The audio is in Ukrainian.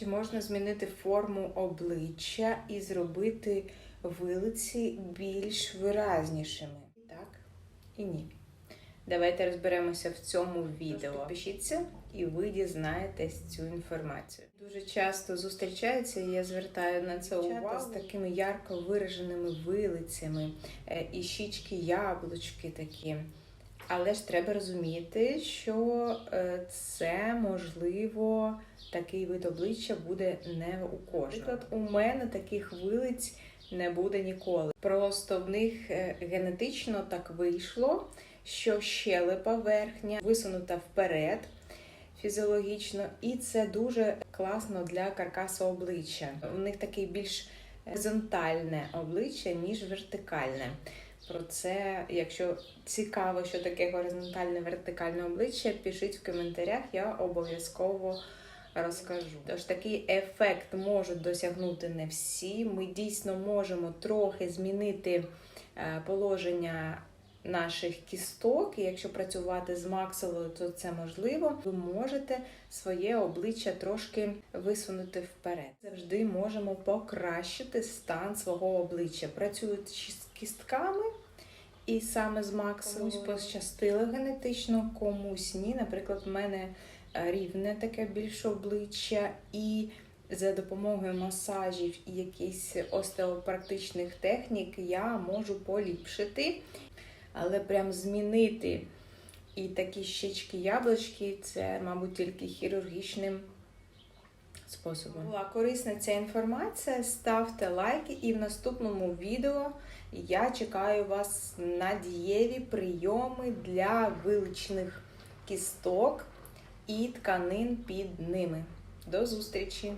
Чи можна змінити форму обличчя і зробити вилиці більш виразнішими? Так, і ні. Давайте розберемося в цьому відео. Підпишіться, і ви дізнаєтесь цю інформацію. Дуже часто зустрічаються, і я звертаю на це увагу з такими ярко вираженими вилицями, е, і щічки яблучки такі. Але ж треба розуміти, що е, це можливо такий вид обличчя буде не у кожного. Наприклад, у мене таких вилиць не буде ніколи. Просто в них е, генетично так вийшло, що щелепа верхня висунута вперед фізіологічно, і це дуже класно для каркасу обличчя. У них такий більш горизонтальне обличчя, ніж вертикальне. Про це, якщо цікаво, що таке горизонтальне вертикальне обличчя, пишіть в коментарях, я обов'язково розкажу. Тож такий ефект можуть досягнути не всі. Ми дійсно можемо трохи змінити е, положення наших кісток, і якщо працювати з максилою, то це можливо. Ви можете своє обличчя трошки висунути вперед. Завжди можемо покращити стан свого обличчя, працюючи з кістками. І саме з максимум комусь пощастило генетично, комусь ні. Наприклад, в мене е, рівне таке більше обличчя, і за допомогою масажів і якихось остеопрактичних технік я можу поліпшити, але прям змінити і такі щічки яблучки це, мабуть, тільки хірургічним способом. Була корисна ця інформація. Ставте лайки, і в наступному відео я чекаю вас на дієві прийоми для вилучних кісток і тканин під ними. До зустрічі!